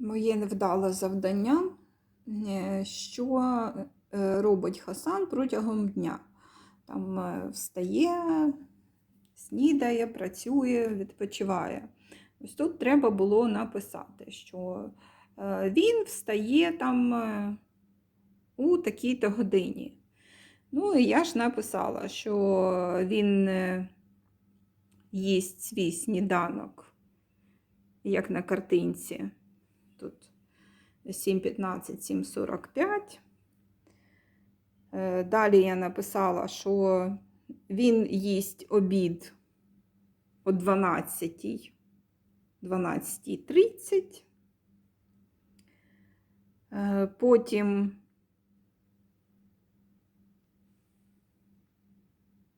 моє невдале завдання, е, що е, робить Хасан протягом дня. Там е, встає, снідає, працює, відпочиває. Ось тут треба було написати, що він встає там у такій-то годині. Ну, і я ж написала, що він їсть свій сніданок, як на картинці. Тут 7.15, 7.45. Е, Далі я написала, що він їсть обід о 12, 12.30. Е, Потім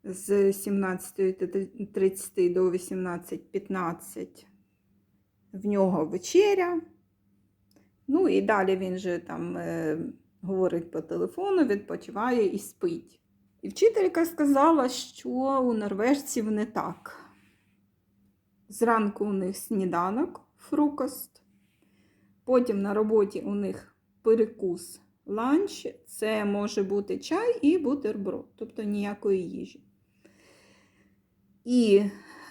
з 17.30 до 18.15 в нього вечеря. Ну і далі він же там е, говорить по телефону, відпочиває і спить. І вчителька сказала, що у норвежців не так. Зранку у них сніданок, фрукост, потім на роботі у них перекус ланч, це може бути чай і бутерброд, тобто ніякої їжі. І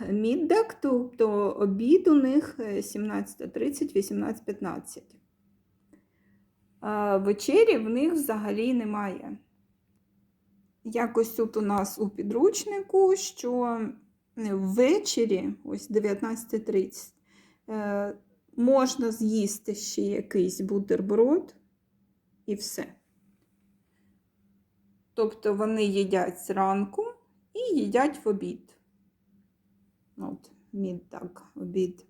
міддак, тобто обід у них е, 17.30, 18.15. А вечері в них взагалі немає. Якось тут у нас у підручнику, що ввечері, ось 19.30, е, можна з'їсти ще якийсь бутерброд і все. Тобто вони їдять зранку і їдять в обід. От, мід так, обід.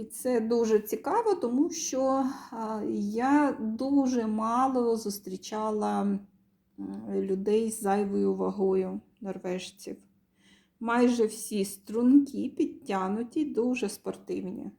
І це дуже цікаво, тому що я дуже мало зустрічала людей з зайвою вагою норвежців. Майже всі струнки підтянуті, дуже спортивні.